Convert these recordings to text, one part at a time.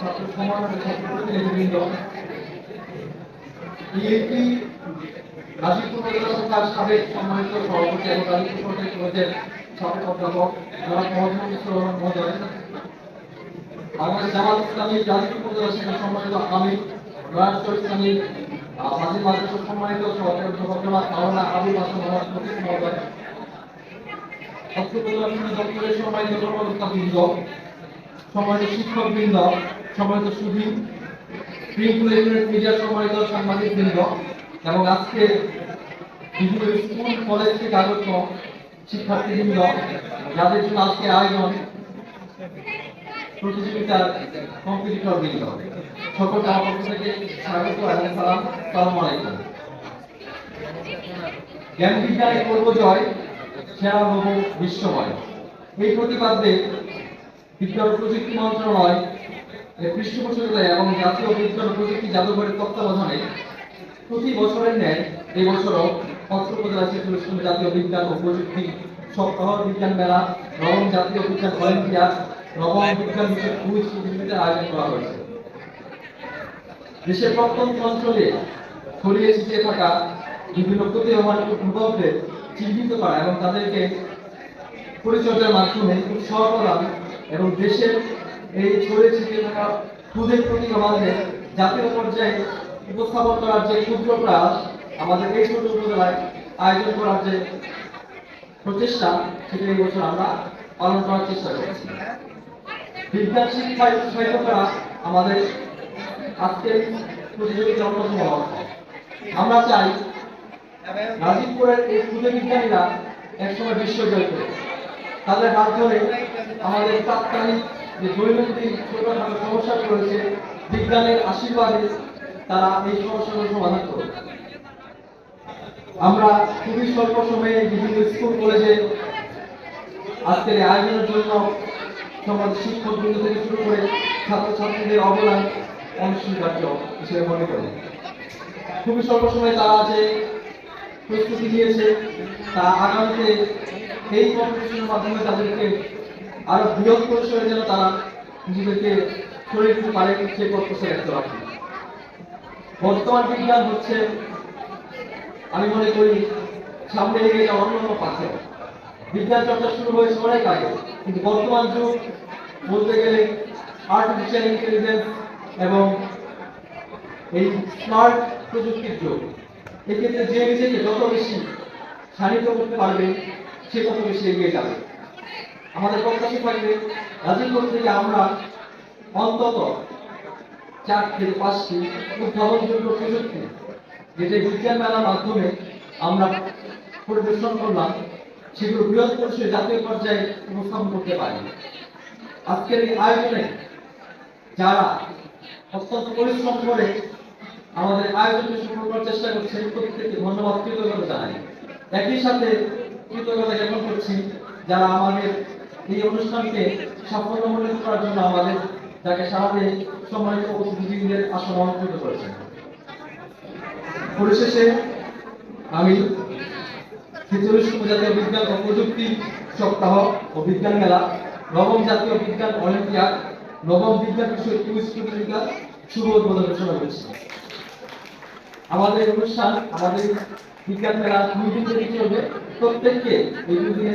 ছাত্র সমাজ ছাত্র বিএনপি গাজীপুর সাবেক সম্মানিত সভাপতি এবং গাজীপুর কলেজের সাবেক অধ্যাপক ইসলাম গাজীপুর সম্মানিত নয়াজপুর ইসলামী আহ, মাঝি মাদ্রাসার সম্মানিত অধ্যাপক মহোদয়। উপজেলা দপ্তরের সম্মানিত সম্মানিত শিক্ষক বৃন্দ সম্মানিত সম্মানিত সাংবাদিক বৃন্দ এবং আজকে বিভিন্ন স্কুল, কলেজ থেকে আগত যাদের জন্য আজকে আয়োজন প্রতিযোগিতার কম্পিটিটর বৃন্দ সকলকে আমার পক্ষ থেকে স্বাগত এবং সালাম। সালাম আলাইকুম। জ্ঞান জয়, সেরা হব বিশ্বময়। এই প্রতিপাদ্যে বিজ্ঞান প্রযুক্তি মন্ত্রণালয় পৃষ্ঠপোষকতায় এবং জাতীয় বিজ্ঞান প্রযুক্তি জাদুঘরের তত্ত্বাবধানে প্রতি বছরের ন্যায় এই বছরও অত্র উপজেলা শিক্ষা জাতীয় বিজ্ঞান ও প্রযুক্তি সপ্তাহ বিজ্ঞান মেলা নবম জাতীয় বিজ্ঞান অলিম্পিয়াড নবম বিজ্ঞান বিষয়ক কুইজ প্রতিযোগিতার আয়োজন করা হয়েছে। দেশের প্রত্যন্ত অঞ্চলে ছড়িয়ে ছিটিয়ে থাকা বিভিন্ন প্রতিভাবান যুবকদের চিহ্নিত করা এবং তাদেরকে পরিচর্যার মাধ্যমে উৎসাহ প্রদান এবং দেশের এই ছড়িয়ে ছিটিয়ে থাকা ক্ষুদের প্রতিভাবানদের জাতীয় পর্যায়ে উপস্থাপন করার যে ক্ষুদ্র আমাদের এই ছোট উপজেলায় আয়োজন করার যে প্রচেষ্টা, সেটা এই বছর আমরা পালন করার চেষ্টা করছি। বিজ্ঞান শিক্ষায় উৎসাহিত করা আমাদের আজকের প্রতিযোগিতার অন্যতম আমরা চাই গাজীপুরের এই ক্ষুদে বিজ্ঞানীরা একসময় বিশ্ব জয় করে। তাদের ধরে আমাদের তাৎক্ষণিক যে দৈনন্দিন ছোটখাটো সমস্যা রয়েছে, বিজ্ঞানের আশীর্বাদে তারা এই সমস্যাগুলো সমাধান করবে। আমরা খুবই স্বল্প সময়ে বিভিন্ন স্কুল, কলেজে আজকের আয়োজনের জন্য সমাজ শিক্ষক বৃন্দ থেকে শুরু করে ছাত্রছাত্রীদের অবদান অনস্বীকার্য হিসেবে মনে করি। খুবই স্বল্প সময়ে তারা যে প্রস্তুতি নিয়েছে, তা আগামীতে এই কম্পিটিশনের মাধ্যমে তাদেরকে আরও বৃহৎ পরিসরে যেন তারা নিজেদেরকে ছড়িয়ে দিতে পারে সেই প্রত্যাশা রাখতে পারি বর্তমান বিজ্ঞান হচ্ছে, আমি মনে করি, সামনে এগিয়ে যাওয়া অন্যান্য পাশে বিজ্ঞান চর্চা শুরু হয়েছে অনেক আগে, কিন্তু বর্তমান যুগ বলতে গেলে আর্টিফিশিয়াল ইন্টেলিজেন্স এবং এই স্মার্ট প্রযুক্তির যুগ। এক্ষেত্রে যে নিজেকে যত বেশি শানিত করতে পারবে, সে তত বেশি এগিয়ে যাবে। আমাদের প্রত্যাশা থাকবে গাজীপুর থেকে আমরা অন্তত চার থেকে পাঁচটি উদ্ভাবনযোগ্য প্রযুক্তি, যেটা বিজ্ঞান মেলার মাধ্যমে আমরা পরিবেশন করলাম, সেগুলো বৃহৎ পরিসরে জাতীয় পর্যায়ে উপস্থাপন করতে পারি। আজকের এই আয়োজনে যারা অত্যন্ত পরিশ্রম করে আমাদের আয়োজনকে সফল করার চেষ্টা করছে প্রত্যেককে ধন্যবাদ, কৃতজ্ঞতা জানাই। একই সাথে কৃতজ্ঞতা জ্ঞাপন করছি যারা আমাদের এই অনুষ্ঠানকে সাফল্যমণ্ডিত করার জন্য আমাদের যাকে সারাতে সম্মানিত অতিথিবৃন্দের আসন অলঙ্কৃত করেছেন। পরিশেষে আমি ছেচল্লিশতম জাতীয় বিজ্ঞান ও প্রযুক্তি সপ্তাহ ও বিজ্ঞান মেলা, নবম জাতীয় বিজ্ঞান অলিম্পিয়াড নবম বিজ্ঞান বিষয় কুইজ প্রতিযোগিতা শুভ উদ্বোধন ঘোষণা করেছি আমাদের অনুষ্ঠান, আমাদের বিজ্ঞান মেলা দুই দিন চলবে। প্রত্যেককে এই দুই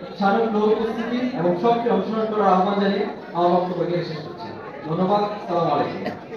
দিনে লোক উপস্থিতি এবং সবকে অংশগ্রহণ করার আহ্বান জানিয়ে আমার বক্তব্য শেষ করছি। ধন্যবাদ। সালাম আলাইকুম।